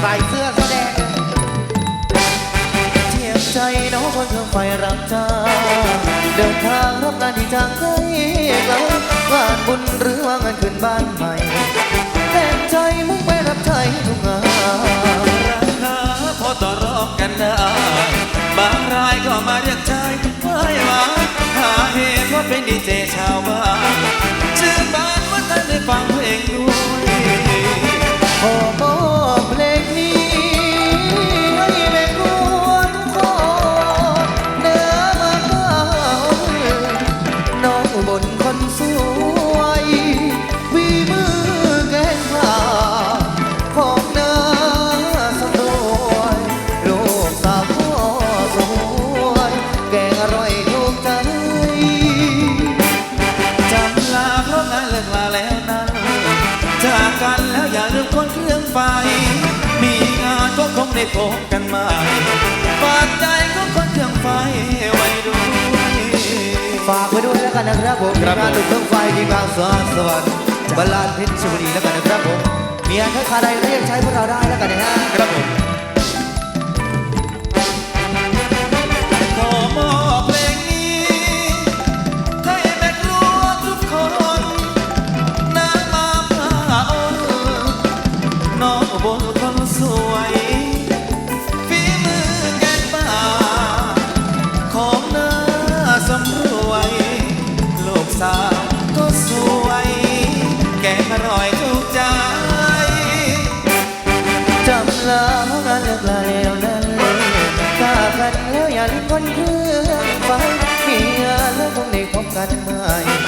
ใส่เสื้อแสดงเทียบใจน้องคนเครื่องไฟรับจ้างเดินทางรับงานที่ทางไกลไกลงานบุญหรือว่างานขึ้นบ้านใหม่แต่ใจมุ่งไปรับใช้ทุกงานราคาพอต่อรองกันได้บางรายก็มาเรียกใช้ อร่อยถูกใจจำลาเพราะงานเลิกลาแล้วนั้นจากกันแล้วอย่าลืมคนเครื่องไฟ มีงานก็คงได้พบกันใหม่ฝากใจของคนเครื่องไฟไว้ด้วยฝากไว้ด้วยแล้วกันนะครับผมครับงานดุดเครื่องไฟที่บางสวนสวรรค์บรรลานเพชรชบุรีแล้วกันนะครับผมมีงานค้าใดเรียกใช้พวกเราได้แล้วกันนะฮะครับผม น้องบนคนสวยฝีมือแกงป่า ของหน้าสำรวยลูกสาวก็สวย แกงอร่อยถูกใจจำลางานเลิกลาแล้วนั้นกากันแล้วอย่าลืมคนเครื่องไฟมีงานแล้วคงได้พบกันใหม่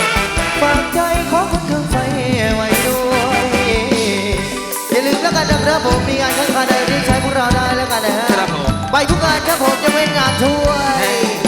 าลืมแล้วกันนะครับผมมีงานค้าใดเรียกใช้พวกเราได้แล้วกันนะฮะครับผมไปทุกงานครับผมจะเป็นงานช่วย Hey